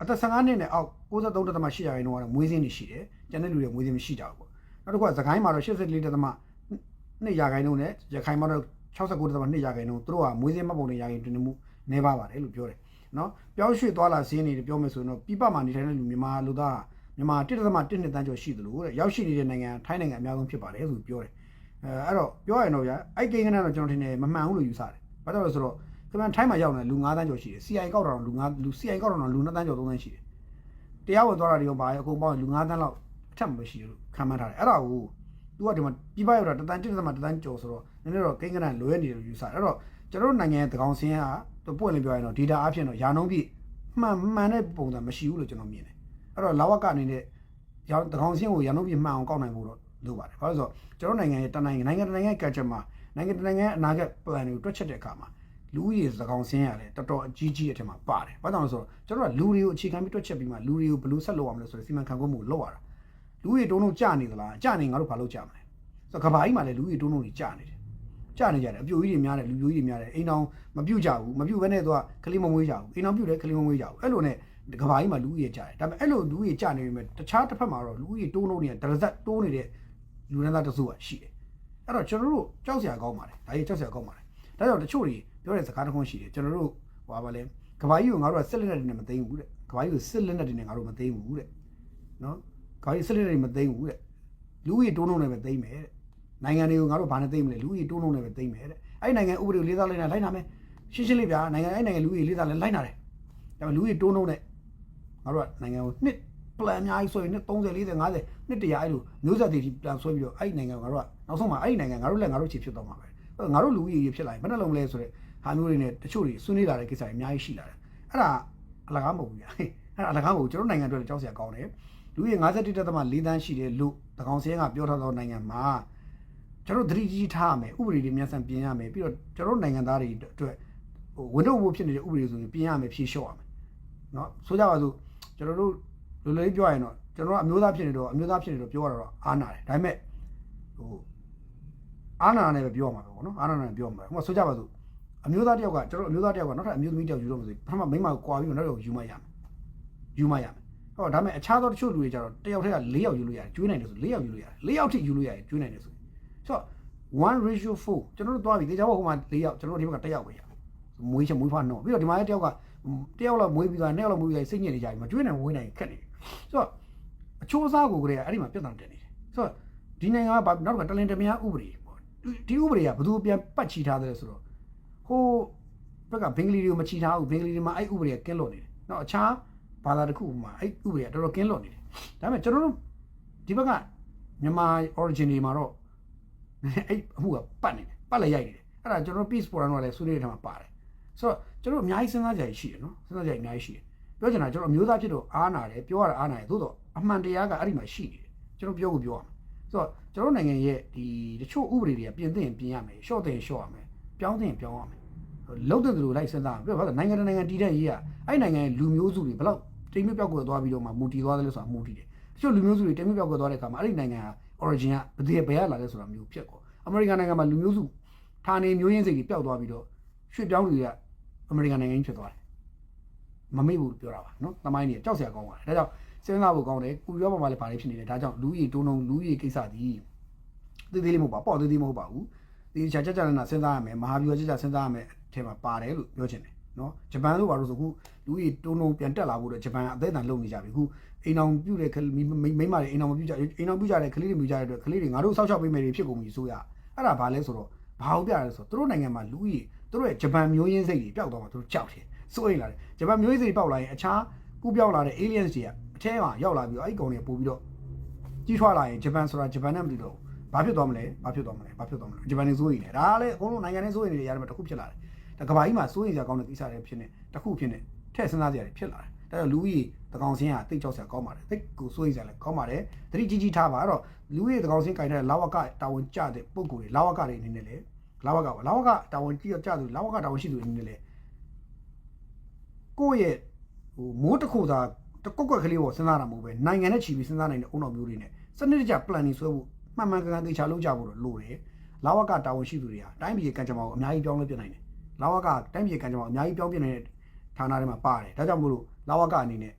အသက်15နှစ်နဲ့အောက်63.8ရာခိုင်နှုန်းကတော့မွေးစင်းနေရှိတယ်ကျန်တဲ့လူတွေမွေးစင်းမရှိကြဘူးပေါ့နောက်တစ်ခုကသခိုင်းမှာတော့84.2ရာခိုင်နှုန်းနဲ့ရခိုင်မှာတော့69.2ရာခိုင်နှုန်းသူတို့ကမွေးစင်းမှတ်ပုံတွေရာခိုင်တွင်မှုနေပါပါတယ်လို့ပြောတယ်နော်ပြောင်းရွှေ့သွားလာစင်းနေတယ်ပြောမယ်ဆိုရင်တော့ပြပမှာနေထိုင်တဲ့လူမြန်မာလူသားမြန်မာ1.1နှစ်တန်းကျော်ရှိသလိုတဲ့ရောက်ရှိနေတဲ့နိုင်ငံထိုင်းနိုင်ငံအများဆုံးဖြစ်ပါတယ်ဆိုပြောတယ်အဲအဲ့တော့ပြောရရင်တော့ဗျာအဲ့ကိန်းကနတော့ကျွန်တော်ထင်တယ်မမှန်ဘူးလို့ယူဆတယ်ဘာကြောင့်လဲဆိုတော့ ကမန်ထိုင်းမှာရောက်နေလူ9တန်းကျော်ရှိတယ် CI ကောက်တာတော့လူ9လူ CI ကောက်တာတော့လူ2တန်းကျော်3တန်းရှိတယ်တရားဝင်သွားတာတွေရောပါအကုန်ပေါင်းလူ9တန်းလောက်အထက်မရှိဘူးလို့ခံမှန်းထားတယ်အဲ့ဒါကိုသူကဒီမှာပြပရောက်တာတတန်တစ်သမတတန်ကျော်ဆိုတော့နည်းနည်းတော့ကိန်းကနလွဲနေတယ်လို့ယူဆတယ်အဲ့တော့ကျွန်တော်တို့နိုင်ငံရဲ့သကောင်စင်းကပွင့်လင်းပြောရရင်တော့ data အဖြစ်တော့ယာနှုံးပြည့်မှန်မှန်တဲ့ပုံစံမရှိဘူးလို့ကျွန်တော်မြင်တယ်အဲ့တော့လာဝကအနေနဲ့ရောသကောင်စင်းကိုယာနှုံးပြည့်မှန်အောင်ကောက်နိုင်ဖို့တော့လိုပါတယ်ဘာလို့ဆိုတော့ကျွန်တော်နိုင်ငံရဲ့တနိုင်ငံနိုင်ငံတနိုင်ငံရဲ့ culture မှာနိုင်ငံတနိုင်ငံရဲ့အနာဂတ် plan တွေကိုတွက်ချက်တဲ့အခါမှာ လူဦးရေသကောင်စင်းရတယ်တော်တော်အကြီးကြီးအထက်မှာပါတယ်ဘာကြောင့်လဲဆိုတော့ကျွန်တော်ကလူတွေကိုအခြေခံပြီးတွက်ချက်ပြီးမှလူတွေကိုဘယ်လိုဆက်လုပ်အောင်လဲဆိုတဲ့စီမံခန့်ခွဲမှုကိုလုပ်ရတာလူတွေတုံးလုံးကြာနေသလားကြာနေငါတို့ဘာလုပ်ကြမလဲဆိုတော့ကဘာကြီးမှာလည်းလူကြီးတုံးတုံးကြီးကြာနေတယ်ကြာနေကြတယ်အပြိုကြီးတွေများတယ်လူပြိုကြီးတွေများတယ်အိမ်အောင်မပြုတ်ကြဘူးမပြုတ်ဘဲနဲ့သူကကလေးမမွေးကြဘူးအိမ်အောင်ပြုတ်တယ်ကလေးမမွေးကြဘူးအဲ့လိုနဲ့ကဘာကြီးမှာလူကြီးကြာတယ်ဒါပေမဲ့အဲ့လိုလူကြီးကြာနေပြီမဲ့တခြားတစ်ဖက်မှာတော့လူကြီးတုံးတုံးတွေကဒရဇက်တိုးနေတဲ့လူရန်သားတစုကရှိတယ်အဲ့တော့ကျွန်တော်တို့ကြောက်စရာကောင်းပါတယ်ဒါကြီးကြောက်စရာကောင်းပါတယ်ဒါကြောင့်တချို့တွေ ပြောတဲ့စကားတစ်ခုရှိတယ်ကျွန်တော်တို့ဟောပါလဲကဘာကြီးကိုငါတို့ကစစ်လက်နဲ့တွေနဲ့မသိဘူးတဲ့ကဘာကြီးကိုစစ်လက်နဲ့တွေနဲ့ငါတို့မသိဘူးတဲ့နော်ကဘာကြီးစစ်လက်နဲ့တွေမသိဘူးတဲ့လူကြီးတုံးတုံးနဲ့ပဲသိမယ်တဲ့နိုင်ငံတွေကိုငါတို့ဘာနဲ့သိမလဲလူကြီးတိုးနှုံနဲ့ပဲသိမယ်တဲ့အဲ့ဒီနိုင်ငံဥပဒေကိုလေးစားလိုက်တာလိုက်နာမယ်ရှင်းရှင်းလေးဗျာနိုင်ငံအဲ့နိုင်ငံလူကြီးလေးစားလဲလိုက်နာတယ်ဒါပေမဲ့လူကြီးတိုးနှုံနဲ့ငါတို့ကနိုင်ငံကိုနှစ် plan အများကြီးဆွဲပြီးနှစ်30 40 50နှစ်တရာအဲ့လိုမျိုးဆက်တွေထိ plan ဆွဲပြီးတော့အဲ့ဒီနိုင်ငံကိုငါတို့ကနောက်ဆုံးမှာအဲ့ဒီနိုင်ငံငါတို့လည်းငါတို့ချစ်ဖြစ်တော့မှာပဲအဲ့ငါတို့လူကြီးကြီးဖြစ်လာရင်ဘယ်နှလုံးမလဲဆိုတော့ ဟာမျိုးတွေနဲ့တချို့တွေဆွေးနွေးလာတဲ့ကိစ္စတွေအများကြီးရှိလာတယ်အဲ့ဒါအလကားမဟုတ်ဘူးဗျာအဲ့ဒါအလကားမဟုတ်ကျွန်တော်နိုင်ငံအတွက်ကြောက်စရာကောင်းတယ်လူကြီး51.4တန်းရှိတယ်လို့တကောင်စင်းကပြောထားသောနိုင်ငံမှာ ကျွန်တော်သတိကြီးထားရမယ်ဥပဒေတွေမြန်ဆန်ပြင်ရမယ်ပြီးတော့ကျွန်တော်နိုင်ငံသားတွေအတွက်ဟိုဝန်တော့ဘိုးဖြစ်နေတဲ့ဥပဒေဆိုရင်ပြင်ရမယ်ဖြေလျှော့ရမယ်เนาะဆိုကြပါစို့ကျွန်တော်တို့လူလေးပြောရရင်တော့ကျွန်တော်ကအမျိုးသားဖြစ်နေတော့အမျိုးသားဖြစ်နေတော့ပြောရတော့အားနာတယ်ဒါပေမဲ့ဟိုအားနာနဲ့ပဲပြောရမှာပဲပေါ့နော်အားနာနဲ့ပြောရမှာဟိုဆိုကြပါစို့ အမျိုးသားတယောက်ကကျွန်တော်အမျိုးသားတယောက်ကနောက်ထပ်အမျိုးသမီးတယောက်ယူတော့မဆိုပထမမိန်းမကိုကွာပြီးတော့နောက်တော့ယူမရမယ်ယူမရမယ်ဟောဒါပေမဲ့အခြားသောတချို့လူတွေကျတော့တယောက်တည်းက၄ယောက်ယူလို့ရတယ်ကျွေးနိုင်တယ်ဆို၄ယောက်ယူလို့ရတယ်၄ယောက်ထိယူလို့ရတယ်ကျွေးနိုင်တယ်ဆိုဆိုတော့1 ratio 4ကျွန်တော်တို့သွားပြီတေချာဘောဟိုမှာ၄ယောက်ကျွန်တော်တို့ဒီဘက်က၁ယောက်ပဲရမွေးချက်မွေးဖွားနှောပြီးတော့ဒီမှာလည်းတယောက်ကတယောက်လောက်မွေးပြီးသွားနှစ်ယောက်လောက်မွေးပြီးစိတ်ညစ်နေကြပြီမကျွေးနိုင်ဝေးနိုင်ခက်နေတယ်ဆိုတော့အချိုးအစားကိုကလေးကအဲ့ဒီမှာပြဿနာတက်နေတယ်ဆိုတော့ဒီနိုင်ငံကနောက်ကတလင်တမယာဥပဒေပေါ့ဒီဥပဒေကဘယ်သူပြန်ပတ်ချီထားတယ်ဆိုတော့ ဟိုဘက်ကဘင်္ဂလီတွေကိုမချီထားဘူးဘင်္ဂလီတွေမှာအဲ့ဥပဒေကကင်းလွတ်နေတယ်နော်အခြားဘာသာတစ်ခုမှာအဲ့ဥပဒေကတော်တော်ကင်းလွတ်နေတယ်ဒါပေမဲ့ကျွန်တော်တို့ဒီဘက်ကမြန်မာ origin တွေမှာတော့အဲ့အမှုကပတ်နေတယ်ပတ်လည်းရိုက်နေတယ်အဲ့ဒါကျွန်တော် peace forum တော့လည်းဆွေးနွေးတဲ့ထဲမှာပါတယ်ဆိုတော့ကျွန်တော်အများကြီးစဉ်းစားကြရရှိတယ်နော်စဉ်းစားကြရအများကြီးရှိတယ်ပြောချင်တာကျွန်တော်အမျိုးသားဖြစ်တော့အားနာတယ်ပြောရတာအားနာတယ်သို့တော့အမှန်တရားကအဲ့ဒီမှာရှိနေတယ်ကျွန်တော်ပြောကိုပြောရမယ်ဆိုတော့ကျွန်တော်နိုင်ငံရဲ့ဒီတချို့ဥပဒေတွေကပြင်သင့်ပြင်ရမယ်ရှော့တဲ့ရှော့ရမယ် ပြောင်းသင့်ပြောင်းရမယ်လုံးတဲ့သူလိုလိုက်စဉ်းစားပြီးတော့ဘာလို့နိုင်ငံတကာနိုင်ငံတည်တဲ့ရေးကအဲ့နိုင်ငံရဲ့လူမျိုးစုတွေဘယ်လောက်တိမ်မြပြောက်ကွယ်သွားပြီးတော့မှမူတည်သွားတယ်လို့ဆိုတာမူတည်တယ်တချို့လူမျိုးစုတွေတိမ်မြပြောက်ကွယ်သွားတဲ့အခါမှာအဲ့ဒီနိုင်ငံက origin ကဘယ်ဘယ်ရလာလဲဆိုတာမျိုးဖြစ်ကုန်အမေရိကန်နိုင်ငံမှာလူမျိုးစုဌာနေမျိုးရင်းစိတ်ကြီးပျောက်သွားပြီးတော့ရွှေ့ပြောင်းလူတွေကအမေရိကန်နိုင်ငံကြီးဖြစ်သွားတယ်မမေ့ဘူးပြောတာပါနော်တမိုင်းကြီးကြောက်စရာကောင်းပါတယ်ဒါကြောင့်စဉ်းစားဖို့ကောင်းတယ်ကုရောပေါ်မှာလည်းဗာလေးဖြစ်နေတယ်ဒါကြောင့်လူကြီးတုံးတုံးလူကြီးကိစ္စဒီသေးသေးလေးမဟုတ်ပါပေါ့သေးသေးမဟုတ်ပါဘူး ဒီချာချက်ချက်နဲ့စဉ်းစားရမယ်မဟာဗျူဟာချက်ချက်စဉ်းစားရမယ်အထက်မှာပါတယ်လို့ပြောချင်တယ်နော်ဂျပန်တို့ဘာလို့ဆိုခုလူကြီးတုံးတုံးပြန်တက်လာဖို့တော့ဂျပန်အသေးအံလုံနေကြပြီခုအိမ်အောင်ပြုတ်တဲ့မိမတွေအိမ်အောင်မပြုတ်ကြအိမ်အောင်ပြုတ်ကြတဲ့ကလေးတွေပြုတ်ကြတဲ့အတွက်ကလေးတွေငါတို့စောက်ချောက်ပေးမယ်တွေဖြစ်ကုန်ပြီဆိုရအဲ့ဒါဘာလဲဆိုတော့ဘာဟုတ်ပြရဲဆိုတော့သူတို့နိုင်ငံမှာလူကြီးသူတို့ရဲ့ဂျပန်မျိုးရင်းစိတ်တွေပျောက်သွားမှသူတို့ကြောက်တယ်စိုးရိမ်လာတယ်ဂျပန်မျိုးရင်းစိတ်တွေပျောက်လာရင်အခြားကူးပြောက်လာတဲ့ aliens တွေကအထဲမှာရောက်လာပြီးတော့အဲ့ဒီကောင်တွေပို့ပြီးတော့ကြီးထွားလာရင်ဂျပန်ဆိုတာဂျပန်နဲ့မတူတော့ ဘာဖြစ်သွားမလဲဘာဖြစ်သွားမလဲဘာဖြစ်သွားမလဲဂျပန်နေစိုးရိမ်တယ်ဒါကလည်းအကုန်လုံးနိုင်ငံနဲ့စိုးရိမ်နေတဲ့ຢာတွေမှာတစ်ခုဖြစ်လာတယ်ဒါကဘာကြီးမှာစိုးရိမ်စရာကောင်းတဲ့ကိစ္စတွေဖြစ်နေတစ်ခုဖြစ်နေထည့်စဉ်းစားစရာတွေဖြစ်လာတယ်ဒါကြောင့်လူကြီးတကောင်စင်းကတိတ်ကြောက်စရာကောင်းပါတယ်တိတ်ကိုစိုးရိမ်စရာလည်းကောင်းပါတယ်တတိကြီးကြီးထားပါအဲ့တော့လူကြီးတကောင်စင်းကင်တဲ့လာဝကတာဝန်ကျတဲ့ပုံကိုယ်တွေလာဝကတွေအနေနဲ့လေလာဝကပါလာဝကတာဝန်ကြည့်ကြသူလာဝကတာဝန်ရှိသူအနေနဲ့လေကိုယ့်ရဲ့ဟိုမိုးတစ်ခုသာတကွက်ကွက်ကလေးပေါ်စဉ်းစားတာမဟုတ်ပဲနိုင်ငံနဲ့ချီပြီးစဉ်းစားနိုင်တဲ့အုံတော်မျိုးတွေနဲ့စနစ်တကျ planning ဆွဲဖို့ မှန်မှန်ကန်ကန်သေချာလုပ်ကြဖို့တော့လိုတယ်လာဝကတာဝန်ရှိသူတွေဟာတိုင်းပြည်ကံကြမ္မာကိုအများကြီးပြောင်းလဲပြနိုင်တယ်လာဝကတိုင်းပြည်ကံကြမ္မာကိုအများကြီးပြောင်းပြနိုင်တဲ့ဌာနတွေမှာပါတယ်ဒါကြောင့်မို့လို့လာဝကအနေနဲ့